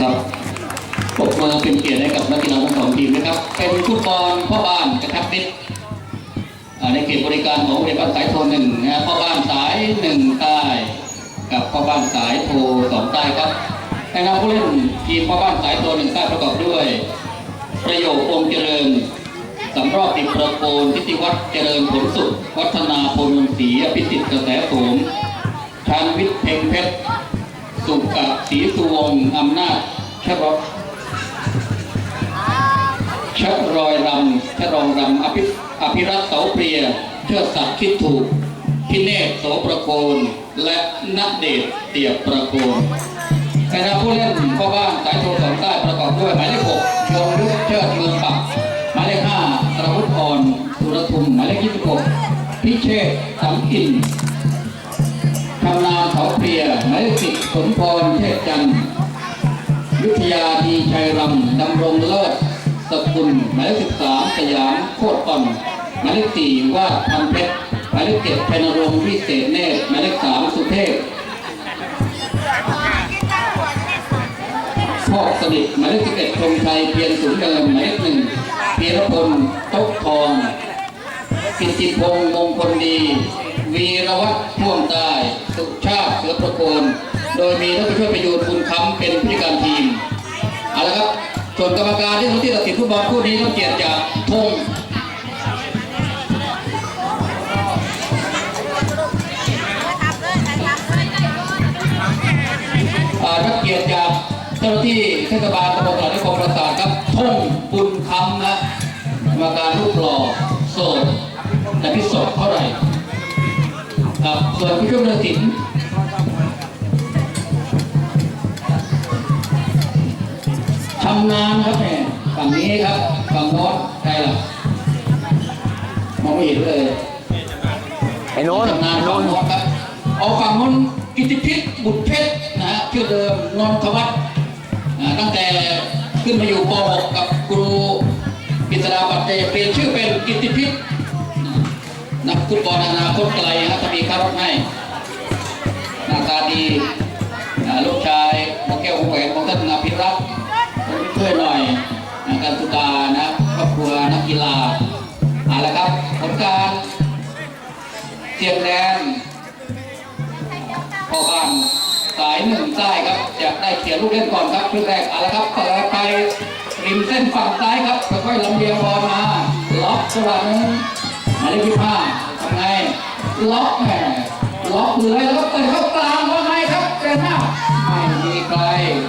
ครับปกมาเป็นเกียรติให้กับนักกีฬาทั้งสองทีมนะครับ เป็นฟุตบอลพ่อบ้านกระทับนิดในเขตบริการของบริการสายโทรหนึ่งนะพ่อบ้านสายหนึ่งใต้กับพ่อบ้านสายโทรสองใต้ครับแนะนำผู้เล่นทีมพ่อบ้านสายโทรหนึ่งใต้ประกอบด้วย ประโยชน์องเจริญ สำรอบติดประโคนพิติวัฒน์เจริญผลสุข วัฒนาโพนนศรีอภิสิทธิ์กระแสโสมชานวิทย์เพ็งเพชร สุกะศรีสุวงศ์อำนาจชะรอชรอยรำชะรองรำอภิอภิรัตน์เสาเปรียเชิดศักดิ์คิดถูกพิเนศโสประโคนและนักเดชเตียบประโคนคณะผู้เล่นพ่อบ้านสายโทรสองใต้ประกอบด้วยหมายเลขหกยงยุทธเชิดเมืองปักหมายเลขห้า พิเชษสังอินชำนาญเขาเปียหมายเลขสิสมพรเทพจันทร์วิทยาดีชัยรำดำรงเลิศสกุลหมายเลขสิบสามสยามโคตรอ่อนหมายเลขสี่วาดพันเพชรหมายเลขเจ็ดชัยนรงค์วิเศษเนตรหมายเลขสามสุเทพพ่อสนิทหมายเลขสิบเอ็ดธงชัยเพียรสูงเดิมหมายเลขหนึ่งเพียรพลตกทอง กิติพงษ์มงคลดี วีรวัฒน์พ่วงใต้สุชาติเสือประโคนโดยมีท่านผู้ช่วยประยูนบุญคำเป็นผู้จัดการทีมเอาละครับส่วนกรรมการที่ทำที่ตัดสินฟุตบอลคู่นี้ต้องเกียรติจากธงอารับเกียรติจากเจ้าหน้าที่เทศบาลตำบลตลาดนคมประสาทครับธงบุญคำนะกรรมการรูปหล่อโสด แต่พิสดเท่าไหร่ครับส่วนผู้ช่วยตัดสินชำนาญครับเนี่ยฝั่งนี้ครับฝั่งโน้นใครล่ะมองไม่เห็นเลยไอ้โน้นชำนาญไอ้ฝั่โน้งนโน้นครับเอาฝั่งโน้นกิติพิษบุตรเพชรนะฮะชื่อเดิมนนทวัฒน์อ่าตั้งแต่ขึ้นมาอยู่ป .6 กับครูกิตราปัตเจเปลี่ยนชื่อเป็นกิติพิษนัก ฟุตบอลอนาคตไกลฮะถ้ามีค่ารถให้หน้าตาดีลูกชายหมอแก้วหัวแหวนของท่านอภิรักษ์เพื่อนหน่อยนะการตุตานะครอบครัวนักกีฬาเอาละครับผลการเสียงแดนพ่อบ้านสายหนึ่งใต้ครับจะได้เขียนลูกเล่นก่อนครับครึ่งแรกเอาละครับเปิดไปริมเส้นฝั่งซ้ายครับค่อยๆลำเลียงบอลมาล็อกจังหวะนึงหมายเลขที่ห้า ล็อกแหมล็อกเลยแล้วก็เปิดเข้ากลางว่าไงครับเดินหน้าไม่มีใคร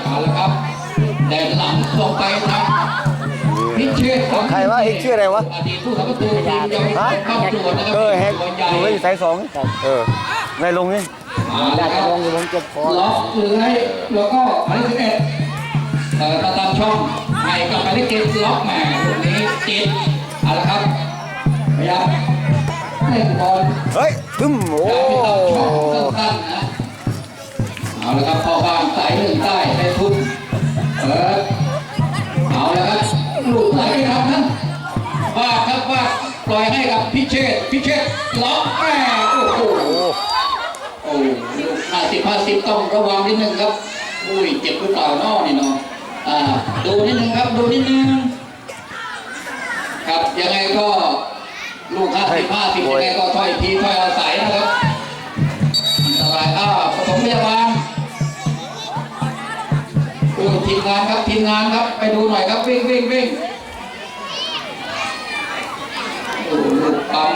เอาละครับเดินหลังลงไปครับพิเชษฐ์ใครวะเฮ้ยชื่ออะไรวะอดีตผู้ทำประตูทีมเยาวชฮะนเข้าตรวจนะครับเออแฮกตัวใหญ่อยู่ที่สายสองเออในลงนี่เอาละครับลงลงเจ็บคอล็อกเลยแล้วก็หมายเลขสิบเอ็ดเอ่อตามช่องให้กับหมายเลขเจ็ดล็อกแหมตรงนี้เจ็ดเอาละครับพยายาม เล่นบอลเฮ้ยตึ้มโอ้สั้นๆนะเอาละครับพ่อบ้านสายหนึ่งใต้ในทุนเปิดเอาละครับลูกไหลไปครับนั้นวาดครับวาดปล่อยให้กับพิเชษพิเชษล็อกแม่โอ้โหโอ้โอ้ลูกห้าสิบห้าสิบต้องระวังนิดนึงครับอุ้ยเจ็บหรือเปล่าน้อนี่เนาะอ่าดูนิดนึงครับดูนิดนึง ครับยังไงก็ ลูกห้าสิบห้าสิบยัก็ถอยทีถอยอาศัยนะครับอันตรายอ้าวผสมพยาบาลโอ้ทีมงานครับทีมงานครับไปดูหน่อยครับวิ่งวิ่งวิ่งโอ้ลูกปั๊ม